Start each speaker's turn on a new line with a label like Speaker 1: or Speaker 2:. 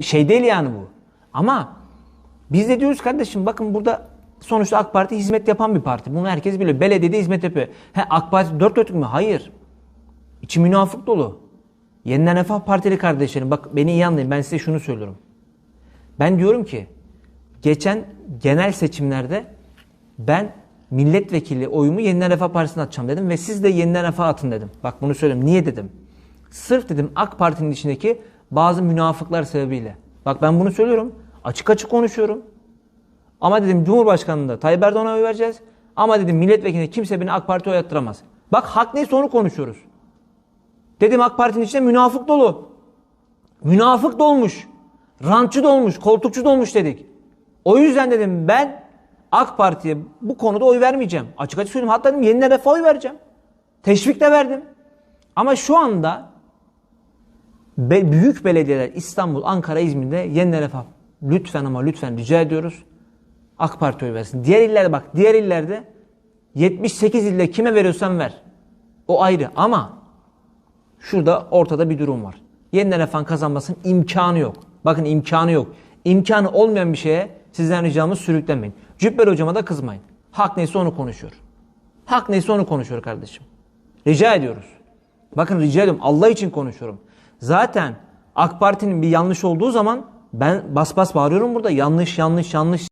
Speaker 1: şey değil yani bu. Ama biz de diyoruz kardeşim bakın burada sonuçta AK Parti hizmet yapan bir parti. Bunu herkes biliyor. Belediyede hizmet yapıyor. He AK Parti dört dörtlük mü? Hayır. İçi münafık dolu. Yeniden Refah Partili kardeşlerim bak beni iyi anlayın ben size şunu söylüyorum. Ben diyorum ki geçen genel seçimlerde ben milletvekili oyumu Yeniden Refah Partisi'ne atacağım dedim ve siz de Yeniden Refah atın dedim. Bak bunu söyleyeyim. Niye dedim? Sırf dedim AK Parti'nin içindeki bazı münafıklar sebebiyle. Bak ben bunu söylüyorum. Açık açık konuşuyorum. Ama dedim Cumhurbaşkanı'nda Tayyip Erdoğan'a oy vereceğiz. Ama dedim milletvekili kimse beni AK Parti'ye oy attıramaz. Bak hak neyse onu konuşuyoruz. Dedim AK Parti'nin içinde münafık dolu. Münafık dolmuş. Rantçı dolmuş, koltukçu dolmuş dedik. O yüzden dedim ben AK Parti'ye bu konuda oy vermeyeceğim. Açık açık söyleyeyim. Hatta dedim yeniden refah oy vereceğim. Teşvik de verdim. Ama şu anda be- büyük belediyeler İstanbul, Ankara, İzmir'de yeniden refah lütfen ama lütfen rica ediyoruz. AK Parti oy versin. Diğer illerde bak diğer illerde 78 ilde kime veriyorsan ver. O ayrı ama şurada ortada bir durum var. Yeniden refah kazanmasının imkanı yok. Bakın imkanı yok. İmkanı olmayan bir şeye sizden ricamız sürüklenmeyin. Cübbeli hocama da kızmayın. Hak neyse onu konuşuyor. Hak neyse onu konuşuyor kardeşim. Rica ediyoruz. Bakın rica ediyorum Allah için konuşuyorum. Zaten AK Parti'nin bir yanlış olduğu zaman ben bas bas bağırıyorum burada. Yanlış yanlış yanlış